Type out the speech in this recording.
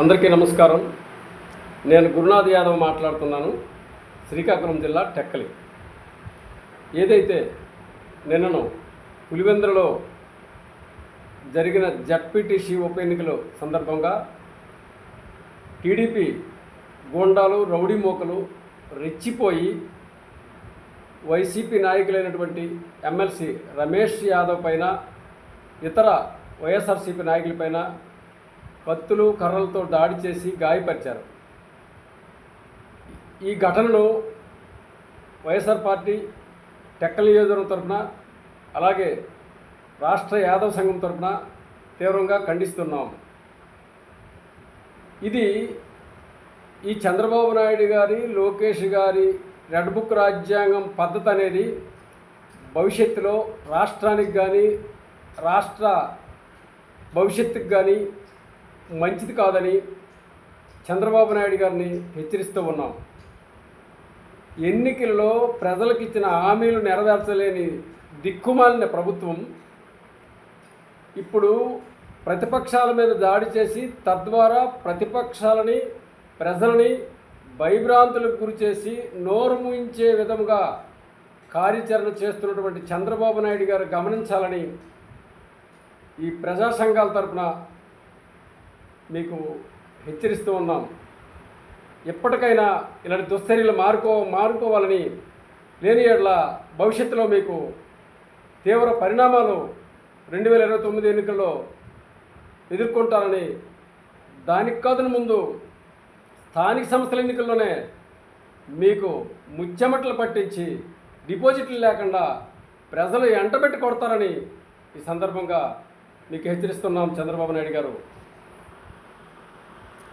అందరికీ నమస్కారం. నేను గురునాథ్ యాదవ్ మాట్లాడుతున్నాను. శ్రీకాకుళం జిల్లా టెక్కలి. ఏదైతే నిన్నను పులివెందులలో జరిగిన జడ్పీటీసీ ఉప ఎన్నికల సందర్భంగా టీడీపీ గోండాలు రౌడీ మోకలు రెచ్చిపోయి వైసీపీ నాయకులైనటువంటి ఎమ్మెల్సీ రమేష్ యాదవ్ పైన ఇతర వైఎస్ఆర్సీపీ నాయకులపైన కత్తులు కర్రలతో దాడి చేసి గాయపరిచారు. ఈ ఘటనలో వైఎస్ఆర్ పార్టీ టెక్కల నియోజకవర్గం తరఫున అలాగే రాష్ట్ర యాదవ సంఘం తరఫున తీవ్రంగా ఖండిస్తున్నాం. ఇది ఈ చంద్రబాబు నాయుడు గారి లోకేష్ గారి రెడ్ బుక్ రాజ్యాంగం పద్ధతి అనేది భవిష్యత్తులో రాష్ట్రానికి కానీ రాష్ట్ర భవిష్యత్తుకు కానీ మంచిది కాదని చంద్రబాబు నాయుడు గారిని హెచ్చరిస్తూ ఉన్నాం. ఎన్నికల్లో ప్రజలకు ఇచ్చిన హామీలు నెరవేర్చలేని దిక్కుమాలిన ప్రభుత్వం ఇప్పుడు ప్రతిపక్షాల మీద దాడి చేసి తద్వారా ప్రతిపక్షాలని ప్రజలని భయభ్రాంతులకు గురి చేసి నోరు ముయించే విధంగా కార్యాచరణ చేస్తున్నటువంటి చంద్రబాబు నాయుడు గారు గమనించాలని ఈ ప్రజా సంఘాల తరపున మీకు హెచ్చరిస్తూ ఉన్నాం. ఎప్పటికైనా ఇలాంటి దుశ్చర్యలు మారుకో మారుకోవాలని లేని ఏళ్ళ భవిష్యత్తులో మీకు తీవ్ర పరిణామాలు రెండు వేల ఇరవై తొమ్మిది ఎన్నికల్లో ఎదుర్కొంటారని దానికి కాదని ముందు స్థానిక సంస్థల ఎన్నికల్లోనే మీకు ముచ్చెమటలు పట్టించి డిపాజిట్లు లేకుండా ప్రజలు ఎంటబెట్టి కొడతారని ఈ సందర్భంగా మీకు హెచ్చరిస్తున్నాం చంద్రబాబు నాయుడు గారు.